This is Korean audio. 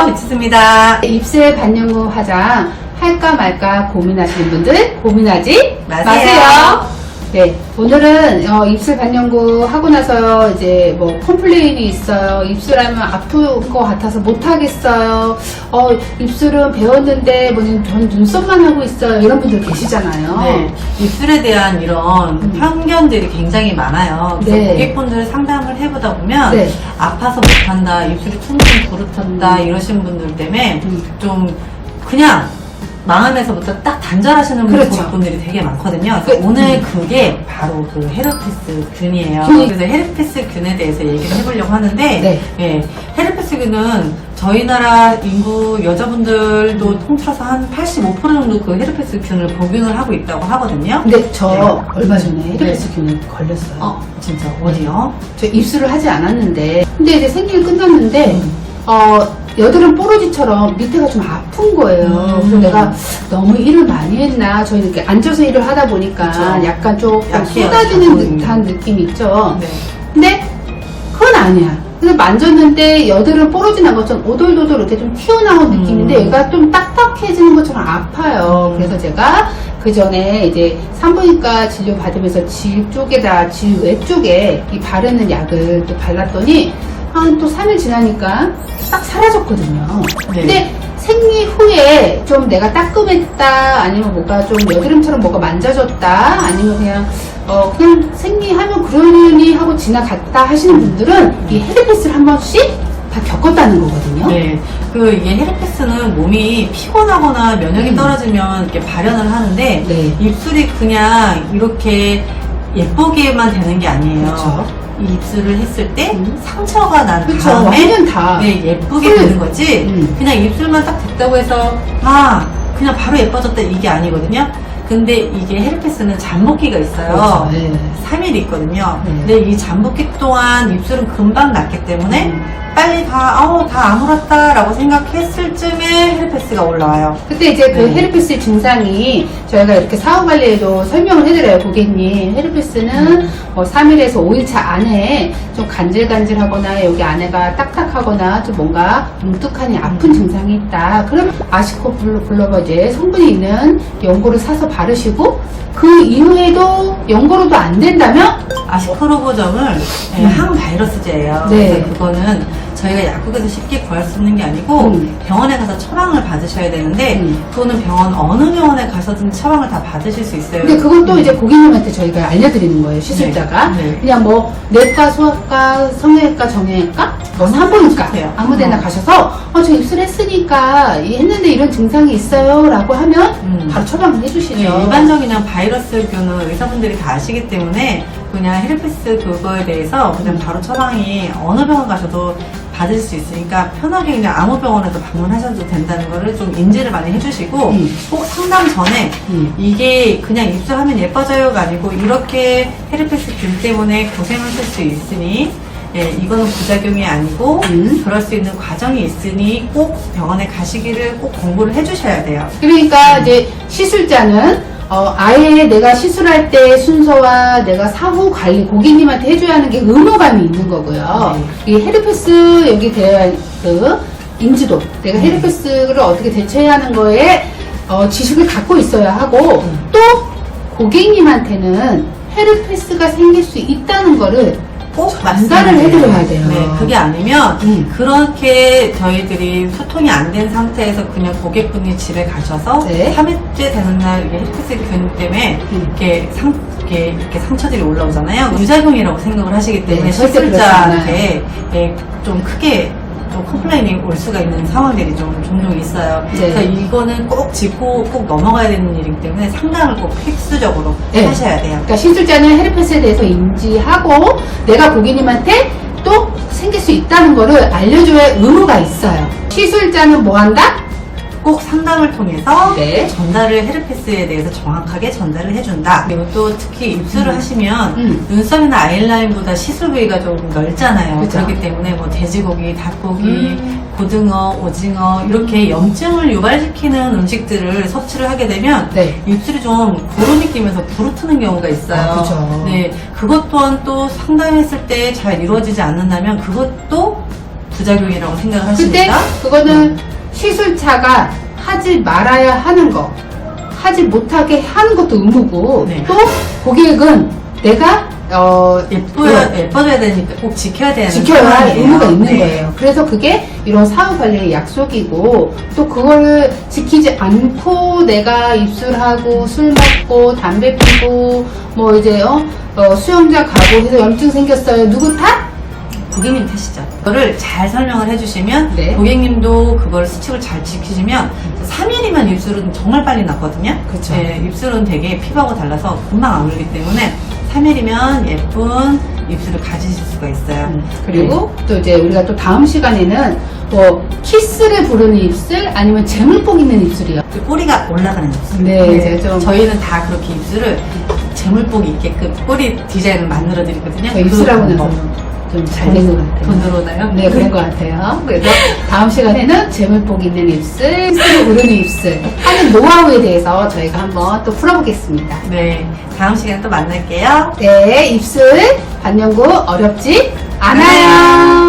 안녕하세요. 비치스입니다. 입술 반영구 화장 할까 말까 고민하시는 분들 고민하지 마세요. 마세요. 네, 오늘은 어, 입술 반영구 하고 나서 이제 뭐 컴플레인이 있어요. 입술하면 아플 것 같아서 못 하겠어요. 어, 입술은 배웠는데 뭐는 전 눈썹만 하고 있어요. 이런 분들 계시잖아요. 네, 입술에 대한 이런 음. 편견들이 굉장히 많아요. 그래서 네. 고객분들 상담을 해보다 보면 네. 아파서 못한다, 입술이 퉁퉁 부르텄다 음. 이러신 분들 때문에 음. 좀 그냥 마음에서부터 딱 단절하시는 그렇죠. 고객분들이 되게 많거든요. 그래서 그- 오늘 그게 바로 그 헤르페스 균이에요. 균이- 그래서 헤르페스 균에 대해서 얘기를 해보려고 하는데 네. 예, 헤르페스 균은 저희 나라 인구 여자분들도 음. 통틀어서 한 85% 정도 그 헤르페스 균을 복용을 하고 있다고 하거든요. 근데 저 네. 얼마 전에 헤르페스 균에 걸렸어요. 어, 진짜 어디요? 저 입술을 하지 않았는데 근데 이제 생리를 끝났는데 음. 어 여드름 뽀로지처럼 밑에가 좀 아픈 거예요. 음. 그래서 내가 너무 일을 많이 했나 저희 이렇게 앉아서 일을 하다 보니까 그쵸. 약간 좀 약해요, 쏟아지는 자극이. 듯한 느낌이 있죠. 네. 근데 그건 아니야. 그래서 만졌는데 여드름 뽀로지 난 것처럼 오돌도돌 이렇게 좀 튀어나온 음. 느낌인데 얘가 좀 딱딱해지는 것처럼 아파요. 음. 그래서 제가 그 전에 이제 산부인과 진료 받으면서 질 쪽에다 질 외쪽에 이 바르는 약을 또 발랐더니 한 또 3일 지나니까 딱 사라졌거든요. 네. 근데 생리 후에 좀 내가 따끔했다 아니면 뭐가 좀 여드름처럼 뭐가 만져졌다 아니면 그냥 어 그냥 생리하면 그러니 하고 지나갔다 하시는 분들은 이 헤르페스를 한 번씩 다 겪었다는 거거든요. 네. 그 이게 헤르페스는 몸이 피곤하거나 면역이 음. 떨어지면 이렇게 발현을 하는데 네. 입술이 그냥 이렇게 예쁘게만 되는 게 아니에요. 그렇죠. 이 입술을 했을 때 음. 상처가 난 그쵸. 다음에 다. 네, 예쁘게 음. 되는 거지. 음. 그냥 입술만 딱 됐다고 해서 아 그냥 바로 예뻐졌다 이게 아니거든요. 근데 이게 헤르페스는 잠복기가 있어요. 그렇죠. 네. 3일 있거든요. 네. 근데 이 잠복기 동안 입술은 금방 낫기 때문에 음. 빨리 다, 아우, 다 아물었다 라고 생각했을 쯤에 헤르페스가 올라와요. 그때 이제 그 네. 헤르페스 증상이 저희가 이렇게 사후 관리에도 설명을 해드려요, 고객님. 헤르페스는 뭐 3일에서 5일차 안에 좀 간질간질하거나 여기 안에가 딱딱하거나 좀 뭔가 뭉툭하니 아픈 증상이 있다. 그러면 아시코 이제 성분이 있는 연고를 사서 바르시고 그 이후에도 연고로도 안 된다면 아시크로보점을 네, 음. 항바이러스제예요. 네. 그래서 그거는 저희가 약국에서 쉽게 구할 수 있는 게 아니고 음. 병원에 가서 처방을 받으셔야 되는데 음. 그거는 병원 어느 병원에 가서든 처방을 다 받으실 수 있어요. 근데 그것도 음. 이제 고객님한테 저희가 알려드리는 거예요, 시술자가. 네. 네. 그냥 뭐, 내과, 소아과, 성형외과, 정형외과, 뭐 산부인과, 비슷해요. 아무 데나 어. 가셔서, 어, 저 입술 했으니까, 이 했는데 이런 증상이 있어요. 라고 하면, 음. 바로 처방을 해주시죠. 네, 일반적인 그냥 바이러스균은 의사분들이 다 아시기 때문에 그냥 헤르페스 그거에 대해서 그냥 바로 처방이 어느 병원 가셔도 받을 수 있으니까 편하게 그냥 아무 병원에도 방문하셔도 된다는 거를 좀 인지를 많이 해주시고 음. 꼭 상담 전에 음. 이게 그냥 입술하면 예뻐져요가 아니고 이렇게 헤르페스 균 때문에 고생하실 수 있으니 예, 이거는 부작용이 아니고 음. 그럴 수 있는 과정이 있으니 꼭 병원에 가시기를 꼭 공부를 해주셔야 돼요. 그러니까 이제 시술자는 어, 아예 내가 시술할 때 순서와 내가 사후 관리 고객님한테 해줘야 하는 게 의무감이 있는 거고요. 네. 이 헤르페스 여기 대한 그 인지도, 내가 음. 헤르페스를 어떻게 대처해야 하는 거에 어, 지식을 갖고 있어야 하고 음. 또 고객님한테는 헤르페스가 생길 수 있다는 거를 꼭 말씀을 해드려야 돼요. 네, 그게 아니면 음. 그렇게 저희들이 소통이 안 된 상태에서 그냥 고객분이 집에 가셔서 네. 3일째 되는 날 이게 헤르페스 균 때문에 음. 이렇게 상 이렇게, 이렇게 상처들이 올라오잖아요. 유작용이라고 생각을 하시기 때문에 네, 절대 그렇지 시술자한테 예, 좀 크게 좀 컴플레인이 올 수가 있는 상황들이 좀 종종 있어요. 네. 그래서 이거는 꼭 짚고 꼭 넘어가야 되는 일이기 때문에 상담을 꼭 필수적으로 네. 하셔야 돼요. 그러니까 시술자는 헤르페스에 대해서 인지하고 내가 고객님한테 또 생길 수 있다는 거를 알려줘야 의무가 있어요. 시술자는 뭐 한다? 꼭 상담을 통해서 네. 전달을 헤르페스에 대해서 정확하게 전달을 해준다. 그리고 또 특히 입술을 음. 하시면 음. 눈썹이나 아이라인보다 시술 부위가 좀 넓잖아요. 그죠. 그렇기 때문에 뭐 돼지고기, 닭고기, 음. 고등어, 오징어 이렇게 염증을 유발시키는 음식들을 섭취를 하게 되면 네. 입술이 좀 고름이 끼면서 부르트는 경우가 있어요. 아, 그죠. 네, 그것 또한 또 상담했을 때 잘 이루어지지 않는다면 그것도 부작용이라고 생각을 그때 하십니까? 그거는 시술차가 하지 말아야 하는 거, 하지 못하게 하는 것도 의무고 네. 또 고객은 내가 어 예뻐야, 네. 예뻐져야 되니까 꼭 지켜야 되는 지켜야 할 상황이에요. 의무가 있는 네. 거예요. 그래서 그게 이런 사후 관리의 약속이고 또 그거를 지키지 않고 내가 입술하고 술 먹고 담배 피고 뭐 이제 어, 어, 수영장 가고 해서 염증 생겼어요. 누구 탓? 고객님 탓이죠. 그거를 잘 설명을 해주시면 네. 고객님도 그걸 수칙을 잘 지키시면 3일이면 입술은 정말 빨리 났거든요. 그쵸. 네, 입술은 되게 피부하고 달라서 금방 안 울기 때문에 3일이면 예쁜 입술을 가지실 수가 있어요. 음, 그리고 또 이제 우리가 또 다음 시간에는 뭐 키스를 부르는 입술 아니면 재물복 있는 입술이요. 그 꼬리가 올라가는 입술. 네, 제가 좀- 저희는 다 그렇게 입술을 재물복이 있게끔 꼬리 디자인을 만들어 드리거든요. 저 입술하고는 그 좀 잘 된 것 같아요. 돈 들어오나요? 네, 그런 것 같아요. 그래서 다음 시간에는 재물복 있는 입술, 키스를 부르는 입술 하는 노하우에 대해서 저희가 한번 또 풀어보겠습니다. 네, 다음 시간에 또 만날게요. 네, 입술 반영구 어렵지 않아요.